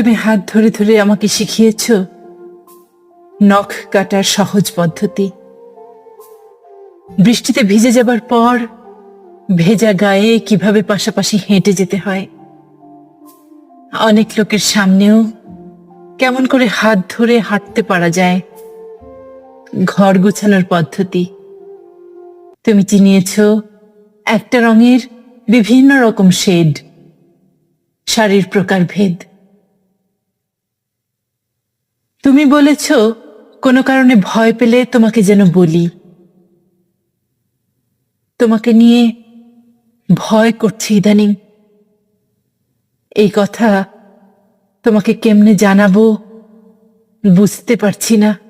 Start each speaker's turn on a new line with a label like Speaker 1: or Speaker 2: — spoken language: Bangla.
Speaker 1: তুমি হাত ধরে ধরে আমাকে শিখিয়েছ নখ কাটার সহজ পদ্ধতি। বৃষ্টিতে ভিজে যাবার পর ভেজা গায়ে কীভাবে পাশাপাশি হেঁটে যেতে হয়? অনেক লোকের সামনেও কেমন করে হাত ধরে হাঁটতে পারা যায়? ঘর গুছানোর পদ্ধতি। তুমি চিনিয়েছ একটা রঙের বিভিন্ন রকম শেড। শাড়ির প্রকারভেদ তুমি বলেছ, কোনো কারণে ভয় পেলে তোমাকে যেন বলি। তোমাকে নিয়ে ভয় করছি ইদানিং। এই কথা তোমাকে কেমনে জানাব বুঝতে পারছি না।